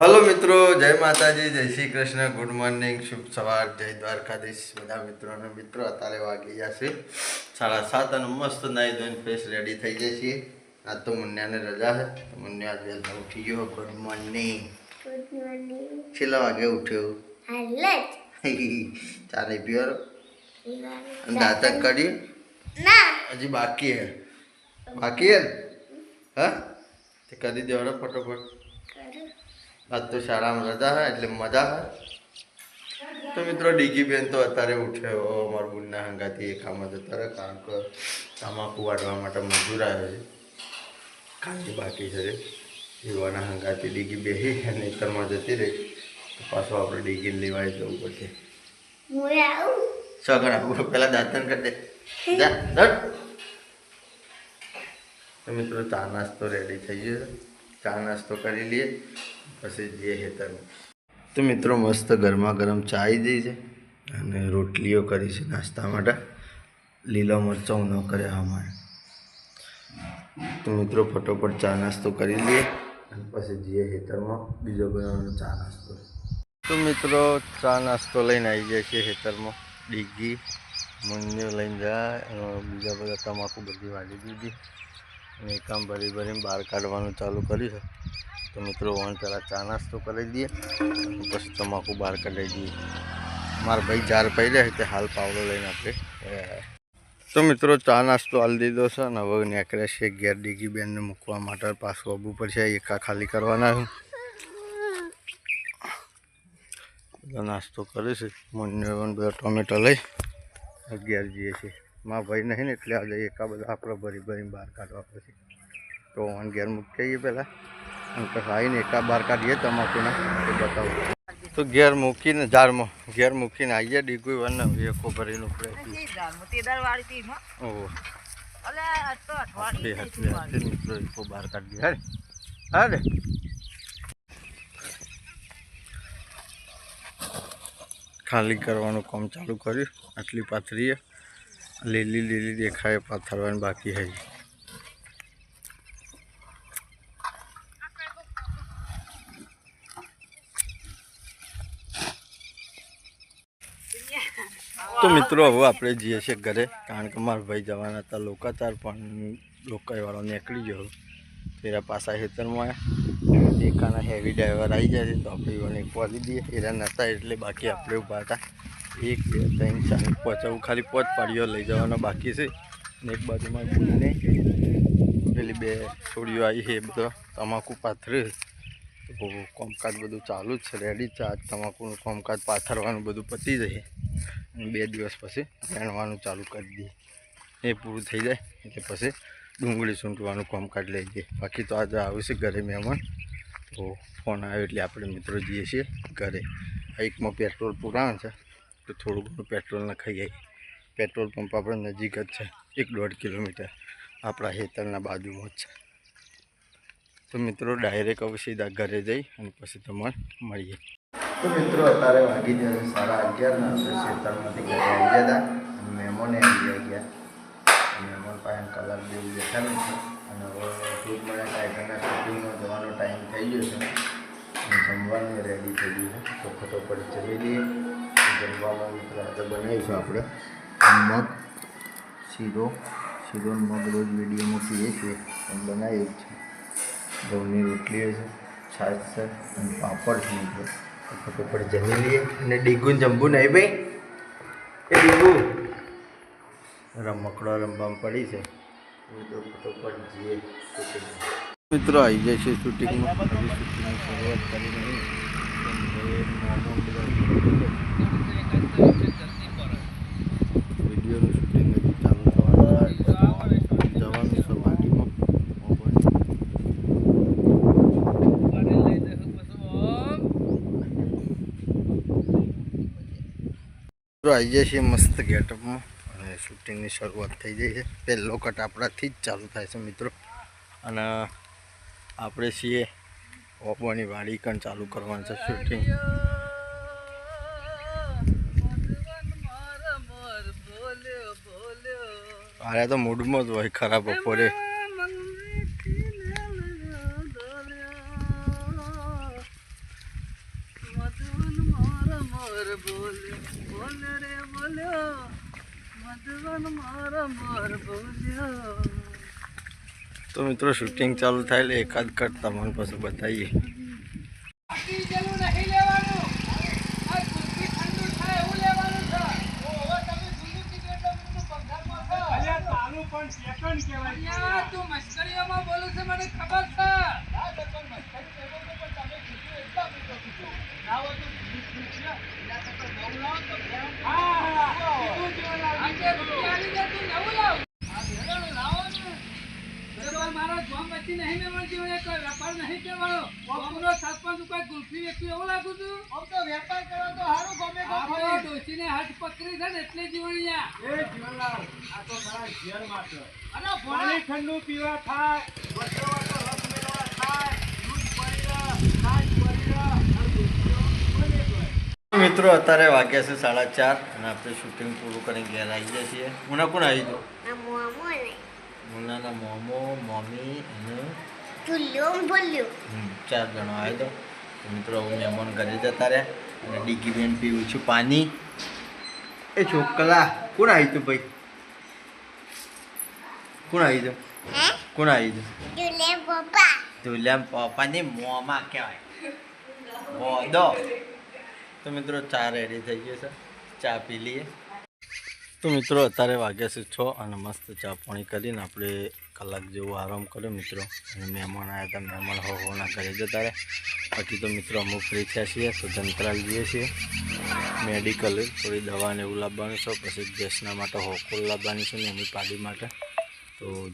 Hello મિત્રો જય માતાજી જય શ્રી કૃષ્ણ. ગુડ મોર્નિંગ શુભ સવાર જય દ્વારકાધીશ. બધા મિત્રો અને મિત્રો અત્યારે વાગી ગયા છે સાડા સાત અને મસ્ત નાઈ ધોઈને ફ્રેશ રેડી થઈ જાય છીએ. આજ તો મુન્યાને રજા છે. તો મુન્યા આજે વહેલા ઉઠી ગયો. ગુડ મોર્નિંગ છેલ્લા વાગે ઉઠ્યો? ચા નહીં પીવાનો? અને દાંતક કર્યું હજી બાકી હે. બાકી હે ને? હા? તે કરી દેવાનો ફટોફટ. આજ તો શાળામાં રજા હે એટલે મજા હે. તો મિત્રો ડીગી બેન તો અત્યારે ઉઠ્યો અમારા બુનના હંગાથી એ કામ જતા રહે કારણ કે તમાકુ વાટવા માટે મજૂર આવે છે. કાંજી બાકી છે. એવાના હંગાથી ડીગી બેસી અને ખેતરમાં જતી રહી. તો પાછું આપણે ડીગી લેવાય જવું પડશે. હું આવું? પેલા દાંતન કરી દે. જા તો મિત્રો ચા નાસ્તો રેડી થઈ ગયો ચા નાસ્તો કરી લઈએ. પછી જે હેતર તો મિત્રો મસ્ત ગરમા ગરમ ચા આવી ગઈ છે અને રોટલીઓ કરી છે નાસ્તા માટે. લીલા મરચાં ન કર્યા અમારે. તો મિત્રો ફટોફટ ચા નાસ્તો કરી લઈએ. અને પછી જઈએ હેતરમાં બીજો બનાવવાનો ચા નાસ્તો. તો મિત્રો ચા નાસ્તો લઈને આવી જાય છે હેતરમાં ડીગી, મુન્યો લઈને જાય બીજા બધા તમાકુ બધી વાળી દીધી. અને કામ ભરી ભરીને બહાર કાઢવાનું ચાલુ કર્યું છે. તો મિત્રો વણ પહેલાં ચા નાસ્તો કરી દઈએ. પછી તમાકુ બહાર કાઢી દઈએ. મારા ભાઈ જાર પડી રહ્યા તે હાલ પાવડો લઈને આપણે તો મિત્રો, ચા નાસ્તો હાલ દીધો છે અને હવે નીકળ્યા છે ઘેર ડીગી બેનને મૂકવા માટે. પાછું આવવું પડશે એકા ખાલી કરવાના છે. બધા નાસ્તો કરે છે. બધા ટોમેટો લઈ અગિયાર જઈએ છીએ મારા ભાઈ નહીં ને, એટલે આજે એકા બધા આપણે ભરી ભરીને બહાર કાઢવા પછી તો ઓન ઘેર મૂકી જઈએ પહેલાં. પછી આવીને એકા બહાર કાઢીએ તમાકુના એ બતાવું. તો ઘેર મૂકીને ઝાડમાં ઘેર મૂકીને આવીએ ડીગું વન એકો ભરીને ઉપડે. ઓહો. બહાર કાઢીએ. હા હા ખાલી કરવાનું કામ ચાલુ કર્યું આટલી પાથરીએ. લીલી લીલી દેખાય પાથરવાની બાકી હજી. તો મિત્રો, હવે આપણે જઈએ છીએ ઘરે, કારણ કે મારા ભાઈ જવાના હતા લોકાચાર, પણ લોકાઈવાળો નીકળી ગયો. તેરા પાછા ખેતરમાં એકાના હેવી ડ્રાઈવર આવી જાય છે, તો આપણે એને પહોંચી દઈએ. એરા નહોતા એટલે બાકી આપણે ઊભા હતા. એક, બે, ત્રણ, ચાર પહોંચાવું ખાલી પોચ પાડીઓ લઈ જવાનો બાકી છે. ને એક બાજુમાં ભૂલને પેલી બે છોડીઓ આવી છે, એ બધો તમાકુ પાથરે તો કામકાજ બધું ચાલુ જ છે રેડી ચાર્જ આજ તમાકુનું કામકાજ પાથરવાનું બધું પતી અને બે દિવસ પછી વેણવાનું ચાલુ કરી દઈએ. એ પૂરું થઈ જાય એટલે પછી ડુંગળી સૂંટવાનું કામકાજ લઈ જઈએ. બાકી તો આજે આવશે ઘરે મહેમાન. તો ફોન આવ્યો એટલે આપણે મિત્રો જઈએ છીએ ઘરે. એકમાં પેટ્રોલ પુરાણ છે, તો થોડું ઘણું પેટ્રોલ નખાઈ જાય પેટ્રોલ પંપ આપણે નજીક જ છે, એક દોઢ કિલોમીટર. આપણા હેતરના બાજુમાં જ છે. તો મિત્રો ડાયરેક્ટ હવે સીધા ઘરે જઈ અને પછી તમારે મળીએ. તો મિત્રો, અત્યારે વાગી જશે સાડા અગિયારના આપણે ખેતરમાંથી ઘરે આવી ગયા હતા. મહેમાને આવી ગયા મહેમાન પાસે કલાક જેવું બેઠા નથી અને હવે ખૂબ મને ટાઈગરના શૂટિંગનો જવાનો ટાઈમ થઈ ગયો છે. જમવાનું રેડી થઈ ગયું છે. તો ફટોફટ જમી લઈએ. જમવામાં મિત્રો આજે બનાવીશું આપણે મગ, શીરો. અને મગ રોજ વિડીયોમાં પીએ છીએ પણ બનાવીએ જ છે ઘઉંની રોટલી છે, છાશ છે, અને પાપડ છે મિત્રો. ફટોફટ જમી લઈએ. અને ડીગું જમવું નહીં ભાઈ? એ ડીગુ. રમકડો રમવામાં પડી છે. મિત્રો આવી જાય છે શૂટિંગમાં. હજી શૂટિંગની શરૂઆત કરી નહીં કેમ કે મોમો બધા વિડીયોનું શૂટિંગ હજી ચાલુ થવાનું છે. જવાનું છે વાડીમાં મોબાઈલ મિત્રો આવી જાય છે મસ્ત ગેટઅપમાં. અને શૂટિંગની શરૂઆત થઈ જાય છે. પહેલો કટ આપણાથી જ ચાલુ થાય છે મિત્રો. અને આપણે છીએ ઓપોની વાડી પણ ચાલુ કરવાનું છે શૂટિંગ. અરે તો મૂડમાં જ હોય ખરાબ બપોરે. મોર બોલ્યો બોલ રે બોલ્યો, મધુવન મોર મોર બોલ્યો. તો મિત્રો શૂટિંગ ચાલુ થાય એટલે એકાદ કટ તમને પાછું બતાવીએ બાકી જેનું નહીં લેવાનું આ કુલ્ફી ઠંડુ થાય એવું લેવાનું છે ઓહો તમે જુદું કીધું એટલે હું પંખામાં છો અલ્યા તારું પણ સેકન્ડ કહેવાય અલ્યા તું મસ્કરીઓમાં બોલું છે મને ખબર છે હા તો પણ મસ્કરી કરો તો પણ તમે કીધું એટલા મિત્રો કીધું લાવો તો બીજું છે એના કરતા નવું લાવો તો ધ્યાન હા હા કીધું જેવું લાવો આજે રૂપિયાની જે તું નવું લાવ આ ભેળાનું લાવો ને બરોબર મારો નહીં મેં જીવન એક વેપાર નહીં કરવાનો. ગામનો સરપંચ કોઈ ગુલ્ફી વેચતું એવું લાગુ છું? આમ તો વેપાર કરવા તો સારું ગમે આપણે ડોશીને હાથ પકડી છે ને એટલે જીવણિયા એ જીવનલાલ આ તો મારા અરે પાણી ઠંડુ પીવા થાય વસ્ત્રો વસ્ત્રો રસ મેળવા થાય દૂધ પડીરા છાશ પડીરા અને. મિત્રો અત્યારે વાગ્યા છે સાડા ચાર અને આપણે શૂટિંગ પૂરું કરીને ઘેર આવી જઈએ છીએ. હું કોણ આવી ને. મુનાના મોમો મમ્મી અને ચૂલ્યો ભૂલ્યો. ચાર જણો આવી તો. મિત્રો હું મહેમાન ઘરે જતા રહ્યા અને ડીગી બેન પીવું છું પાણી. એ છોકલા કોણ આવી તું ભાઈ? કોણ આવી તું? કોણ આવી તું? ધુલેમ પપ્પા. પપ્પાની મોંમાં કહેવાય. મોદો. તો મિત્રો ચા રેડી થઈ ગયો છે. ચા પી લઈએ. તો મિત્રો, અત્યારે વાગ્યા છે છ અને મસ્ત ચા પાણી કરીને આપણે કલાક જેવો આરામ કર્યો મિત્રો. અને મહેમાન આવ્યા હતા, મહેમાન હો હોના ઘરે જતા રહ્યા. બાકી તો મિત્રો અમુક ફ્રી થયા છીએ, તો જંતરાલ જઈએ છીએ. મેડિકલ થોડી દવાને એવું લાવવાનું છે, પછી ગેસના માટે હોકોલ લાવવાની છે ને એની પાડી માટે. તો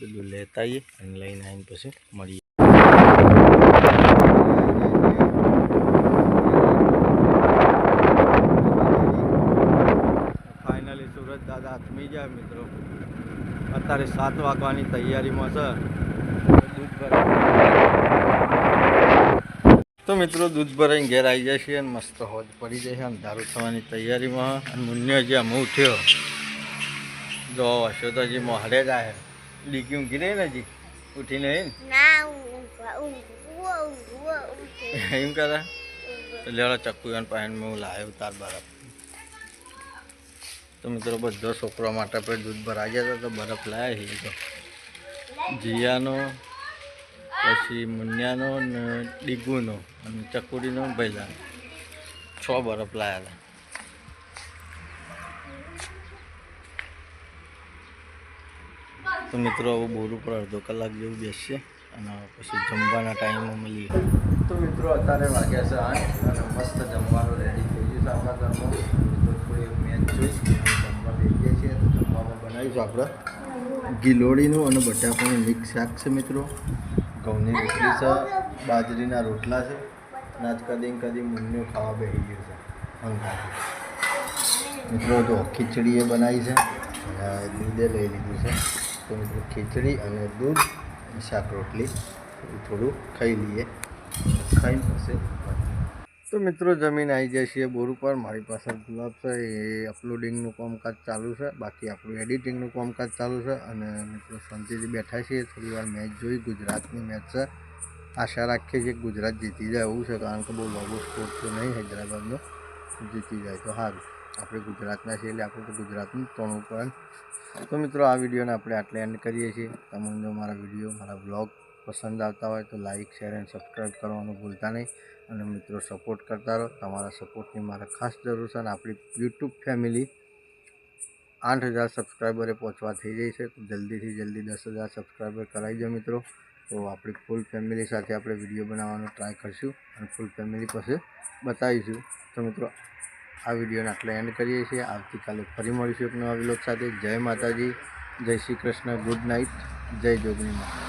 બધું લેતા આવીએ અને લઈને આવીને પછી મળીએ. દાદા હાથમી ગયા મિત્રો. અત્યારે સાત વાગવાની તૈયારીમાં છે. તો મિત્રો દૂધ ભરાઈને ઘેર આવી જાય છે અને મસ્ત હોજ પડી જાય છે. અંધારું થવાની તૈયારીમાં અને મુન્યો જે અમે ઉઠ્યો. જો અશોધાજી મોહરે જ આવે ડીકી ઊંઘી રહી ને હજી? ઉઠીને એમ કરે? લેવા ચક્કુ અને પાણી હું લાવ્યો તાર બરફ તો મિત્રો બધો છોકરો માટે આપણે દૂધ ભરાઈ ગયા તો બરફ લાવ્યા છે તો. જીયાનો, પછી મુન્યાનો ને ડીગુનો અને ચકુડીનો ભૈલાનો. છ બરફ લાવ્યા હતા. તો મિત્રો હવે બોર ઉપર અડધો કલાક જેવું બેસીએ અને પછી જમવાના ટાઈમમાં મળીએ. તો મિત્રો અત્યારે વાગ્યા છે આઠ અને મસ્ત જમવાનું રેડી થઈ ગયું છે આપણા ઘરમાં. થોડી મેચ જોઈ. જમવા બેસીએ છીએ તો જમવામાં બનાવીશું આપણે. ગિલોડીનું અને બટાકાનું મિક્સ શાક છે મિત્રો. ઘઉંની રોટલી છે બાજરીના રોટલા છે અને આજ કદી કદી મુન્નું ખાવા બેસી ગયું છે હંગાથી મિત્રો તો ખીચડી એ બનાવી છે. અને દૂધે લઈ લીધું છે. તો મિત્રો ખીચડી અને દૂધ શાક રોટલી થોડું થોડું ખાઈ લઈએ. ખાઈ પછી તો મિત્રો, જમીન આવી જાય છે બોર ઉપર. મારી પાસે ગુલાબ છે, એ અપલોડિંગનું કામકાજ ચાલુ છે. બાકી આપણું એડિટિંગનું કામકાજ ચાલુ છે. અને મિત્રો, શાંતિથી બેઠા છીએ. થોડી વાર મેચ જોઈ, ગુજરાતની મેચ છે. આશા રાખીએ છીએ ગુજરાત જીતી જાય એવું છે, કારણ કે બહુ લોગો સ્કોર તો નહીં હૈદરાબાદનો. જીતી જાય તો સારું. આપણે ગુજરાતના છીએ એટલે આપણે તો ગુજરાતનું ત્રણ ઉપર તો મિત્રો, આ વિડીયોને આપણે આટલે એન્ડ કરીએ છીએ. તમને જો મારા વીડિયો, મારા બ્લોગ પસંદ આવતા હોય તો લાઇક શેર એન્ડ સબસ્ક્રાઈબ કરવાનું ભૂલતા નહીં. અને મિત્રો સપોર્ટ કરતા રહો. તમારા સપોર્ટની મારે ખાસ જરૂર છે અને આપણી યુટ્યુબ ફેમિલી આઠ હજાર સબસ્ક્રાઈબરે પહોંચવા થઈ જાય છે. તો જલ્દીથી જલ્દી દસ હજાર સબસ્ક્રાઈબર કરાવી દો મિત્રો. તો આપણી ફૂલ ફેમિલી સાથે આપણે વીડિયો બનાવવાનો ટ્રાય કરીશું અને ફૂલ ફેમિલી પાસે બતાવીશું. તો મિત્રો, આ વિડીયોને આટલે એન્ડ કરીએ છીએ. આવતીકાલે ફરી મળીશું એક નવા વિલોક સાથે. જય માતાજી. જય શ્રી કૃષ્ણ. ગુડ નાઇટ જય જોગણી માતા.